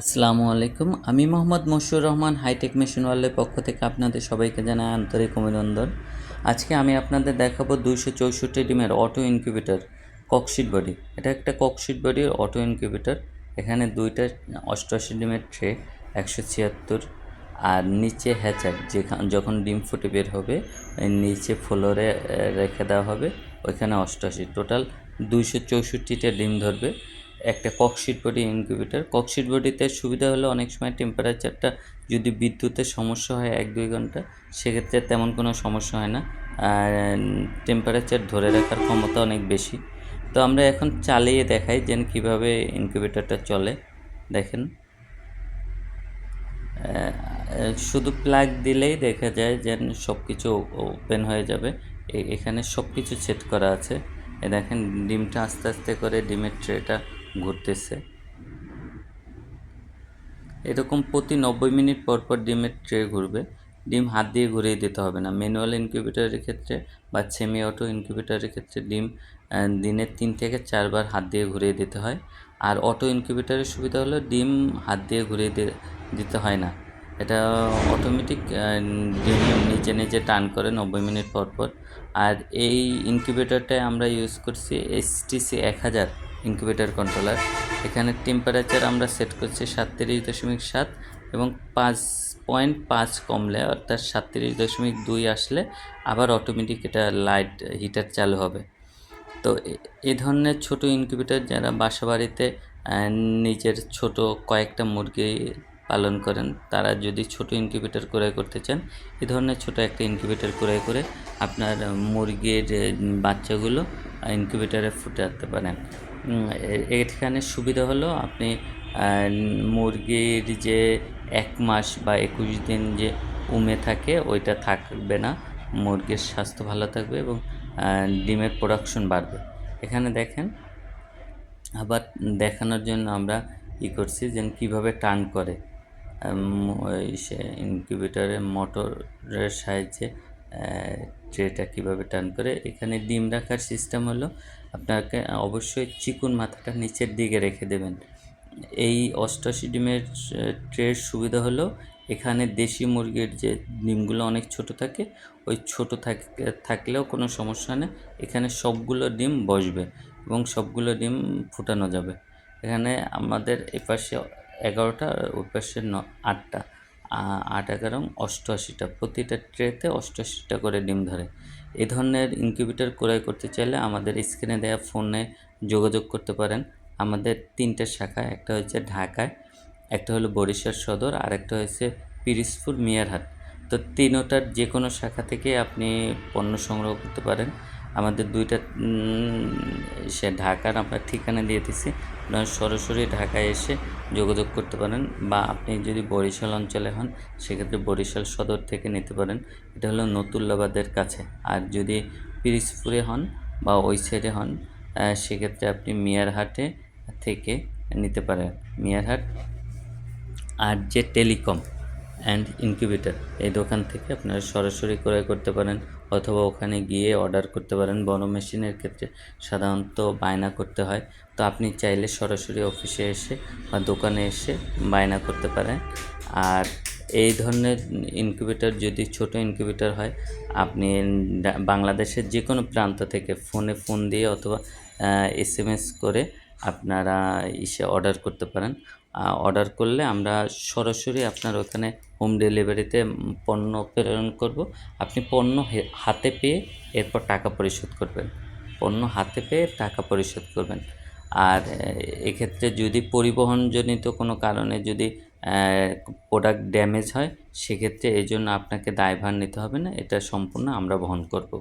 আসসালামু আলাইকুম। আমি মোহাম্মদ মশিউর রহমান, হাইটেক মেশিন ওয়ার্ল্ডের পক্ষ থেকে আপনাদের সবাইকে জানাই আন্তরিক অভিনন্দন। আজকে আমি আপনাদের দেখাবো দুইশো চৌষট্টি ডিমের অটো ইনকিউবেটর ককশিট বডি। এটা একটা ককশিট বডির অটো ইনকিউবেটর। এখানে দুইটা অষ্টআশি ডিমের ট্রে, একশো ছিয়াত্তর। আর নিচে হ্যাচার যেখান যখন ডিম ফুটে বের হবে নিচে ফ্লোরে রেখে দেওয়া হবে। ওইখানে অষ্টআশি। টোটাল দুইশো চৌষট্টিটা ডিম ধরবে। একটা ককশিট বডি ইনকিউবেটর ককশিট বডিতে সুবিধা হলো অনেক সময় টেম্পারেচারটা যদি বিদ্যুতের সমস্যা হয় এক দুই ঘণ্টা, সেক্ষেত্রে তেমন কোনো সমস্যা হয় না। আর টেম্পারেচার ধরে রাখার ক্ষমতা অনেক বেশি। তো আমরা এখন চালিয়ে দেখাই যে কীভাবে ইনকিউবেটরটা চলে। দেখেন। শুধু প্লাগ দিলেই দেখা যায় যে সব কিছু ওপেন হয়ে যাবে। এখানে সব কিছু সেট করা আছে। দেখেন, ডিমটা আস্তে আস্তে করে ডিমের ট্রেটা ঘুরতেছে। এরকম প্রতি নব্বই মিনিট পর পর ডিমের ট্রে ঘুরবে। ডিম হাত দিয়ে ঘুরিয়ে দিতে হবে না। ম্যানুয়াল ইনকিউবেটারের ক্ষেত্রে বা সেমি অটো ইনকিউবেটারের ক্ষেত্রে ডিম দিনে তিন থেকে চারবার হাত দিয়ে ঘুরিয়ে দিতে হয়। আর অটো ইনকিউবেটারের সুবিধা হলো ডিম হাত দিয়ে ঘুরিয়ে দিতে হয় না। এটা অটোমেটিক ডিম নিজে নিজে টান করে নব্বই মিনিট পর পর। আর এই ইনকিউবেটরটায় আমরা ইউজ করছি এসটিসি এক হাজার ইনকিউবেটর কন্ট্রোলার এখানে টেম্পারেচার আমরা সেট করছি সাতত্রিশ দশমিক সাত এবং পাঁচ পয়েন্ট পাঁচ কমলে, অর্থাৎ সাতত্রিশ দশমিক দুই আসলে আবার অটোমেটিক এটা লাইট হিটার চালু হবে। তো এ- ধরনের ছোট ইনকিউবেটর যারা বাসা বাড়িতে নিজের ছোট কয়েকটা মুরগি পালন করেন। তারা যদি ছোট ইনকিউবেটর ক্রয় করতে চান এই ধরনের ছোট একটা ইনকিউবেটর ক্রয় করে আপনার মুরগির বাচ্চাগুলো ইনকিউবেটরে ফুটাতে পারেন। উম, এ- এখানে সুবিধা হলো আপনি মুরগির যে এক মাস বা একুশ দিন যে উমে থাকে ওইটা থাকবে না। মুরগির স্বাস্থ্য ভালো থাকবে এবং ডিমের প্রোডাকশন বাড়বে। এখানে দেখেন আবার দেখানোর জন্য আমরা ই করছি যে কীভাবে টার্ন করে। সে ইনকিউবেটরের মোটরের সাহায্যে ট্রেটা কীভাবে টার্ন করে, এখানে ডিম রাখার সিস্টেম হলো আপনাকে অবশ্যই চিকুন মাথাটা নিচের দিকে রেখে দেবেন। এই অষ্টাশি ডিমের ট্রের সুবিধা হলো এখানে দেশি মুরগির যে ডিমগুলো অনেক ছোট থাকে, ওই ছোট থাক- থাকলেও কোনো সমস্যা নেই, এখানে সবগুলো ডিম বসবে এবং সবগুলো ডিম ফুটানো যাবে। এখানে আমাদের এপাশে এগারোটা আর ন, আটটা। আট এগারো, অষ্টআশিটা। প্রতিটা ট্রেতে অষ্টআশিটা করে ডিম ধরে। এ ধরনের ইনকিউবেটর ক্রয় করতে চাইলে আমাদের স্ক্রিনে দেওয়া ফোনে যোগাযোগ করতে পারেন। আমাদের তিনটে শাখা, একটা হচ্ছে ঢাকায়, একটা হলো বরিশাল সদর, আর একটা হচ্ছে পিরিজপুর মিয়ারহাট তো তিনোটার যে কোনো শাখা থেকে আপনি পণ্য সংগ্রহ করতে পারেন। আমাদের দুইটা সে ঢাকার আমরা ঠিকানা দিয়ে দিছি। আপনারা সরাসরি ঢাকায় এসে যোগাযোগ করতে পারেন বা আপনি যদি বরিশাল অঞ্চলে হন, সেক্ষেত্রে বরিশাল সদর থেকে নিতে পারেন। এটা হলো নতুল্লাবাদের কাছে। আর যদি পিরিজপুরে হন বা ওই সাইডে হন সেক্ষেত্রে আপনি মিয়ারহাটে থেকে নিতে পারেন। মিয়ারহাট আর যে টেলিকম অ্যান্ড ইনকিউবেটর এই দোকান থেকে আপনারা সরাসরি ক্রয় করতে পারেন অথবা ওখানে গিয়ে অর্ডার করতে পারেন। বড় মেশিনের ক্ষেত্রে সাধারণত বায়না করতে হয়। তো আপনি চাইলে সরাসরি অফিসে এসে বা দোকানে এসে বায়না করতে পারেন। আর এই ধরনের ইনকিউবেটর যদি ছোট ইনকিউবেটর হয়, আপনি বাংলাদেশের যে কোনো প্রান্ত থেকে ফোনে ফোন দিয়ে অথবা এস করে আপনারা এসে অর্ডার করতে পারেন। অর্ডার করলে আমরা সরাসরি আপনার ওখানে হোম ডেলিভারিতে পণ্য প্রেরণ করব। আপনি পণ্য হাতে পেয়ে এরপর টাকা পরিশোধ করবেন। পণ্য হাতে পেয়ে টাকা পরিশোধ করবেন। আর এক্ষেত্রে যদি পরিবহনজনিত কোনো কারণে যদি প্রোডাক্ট ড্যামেজ হয়, সেক্ষেত্রে এই জন্য আপনাকে দায়ভার নিতে হবে না। এটা সম্পূর্ণ আমরা বহন করব।